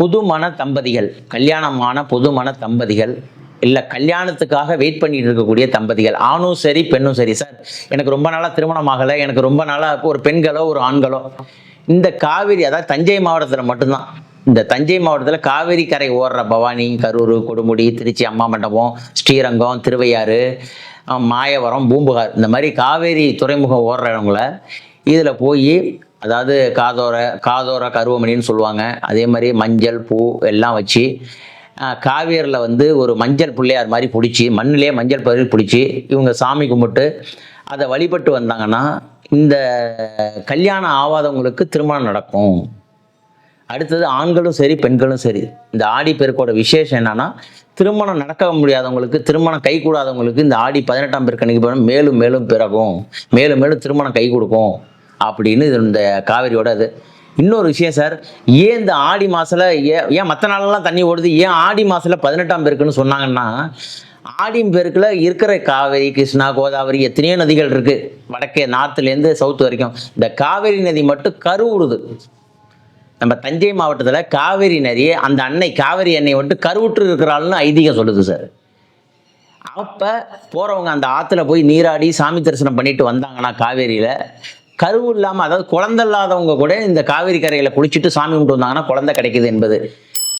புதுமண தம்பதிகள் கல்யாணமான புதுமண தம்பதிகள் இல்லை கல்யாணத்துக்காக வெயிட் பண்ணிட்டு இருக்கக்கூடிய தம்பதிகள் ஆணும் சரி பெண்ணும் சரி. சார் எனக்கு ரொம்ப நாளாக திருமணம் ஆகலை எனக்கு ரொம்ப நாளாக ஒரு பெண்களோ ஒரு ஆண்களோ. இந்த காவிரி அதாவது தஞ்சை மாவட்டத்தில் மட்டும்தான். இந்த தஞ்சை மாவட்டத்தில் காவிரி கரை ஓடுற பவானி கரூர் கொடுமுடி திருச்சி அம்மா மண்டபம் ஸ்ரீரங்கம் திருவையாறு மாயவரம் பூம்புகார் இந்த மாதிரி காவேரி துறைமுகம் ஓடுறவங்கள இதில் போய் அதாவது காதோர காதோர கருவமணின்னு சொல்லுவாங்க. அதே மாதிரி மஞ்சள் பூ எல்லாம் வச்சு காவேரியில் வந்து ஒரு மஞ்சள் பிள்ளையார் மாதிரி பிடிச்சி மண்ணிலே மஞ்சள் பயிர் பிடிச்சி இவங்க சாமி கும்பிட்டு அதை வழிபட்டு வந்தாங்கன்னா இந்த கல்யாணம் ஆகாதவங்களுக்கு திருமணம் நடக்கும். அடுத்தது ஆண்களும் சரி பெண்களும் சரி. இந்த ஆடி பெருக்கோட விசேஷம் என்னன்னா திருமணம் நடக்க முடியாதவங்களுக்கு திருமணம் கை கூடாதவங்களுக்கு இந்த ஆடி பதினெட்டாம் பெருக்கணிக்கு போனால் மேலும் மேலும் பிறகும். மேலும் மேலும் திருமணம் கை கொடுக்கும். அப்படின்னு இது இந்த காவிரியோட அது. இன்னொரு விஷயம் சார் ஏன் இந்த ஆடி மாசத்துல ஏன் ஏன் மற்ற நாளெல்லாம் தண்ணி ஓடுது? ஏன் ஆடி மாசத்துல பதினெட்டாம் பேருக்குன்னு சொன்னாங்கன்னா ஆடி பெருக்கில் இருக்கிற காவேரி கிருஷ்ணா கோதாவரி எத்தனையோ நதிகள் இருக்கு. வடக்கே நார்த்துலேருந்து சவுத் வரைக்கும். இந்த காவேரி நதி மட்டும் கருவுடுது நம்ம தஞ்சை மாவட்டத்தில் காவேரி நதியை அந்த அன்னை காவேரி அன்னை வந்துட்டு கருவுற்று இருக்கிறாள்னு ஐதீகம் சொல்லுது சார். அப்போ போகிறவங்க அந்த ஆற்றுல போய் நீராடி சாமி தரிசனம் பண்ணிட்டு வந்தாங்கன்னா காவேரியில் கருவு இல்லாமல் அதாவது குழந்தை இல்லாதவங்க கூட இந்த காவேரி கரையில் குளிச்சுட்டு சாமி கும்பிட்டு வந்தாங்கன்னா குழந்தை கிடைக்குது என்பது.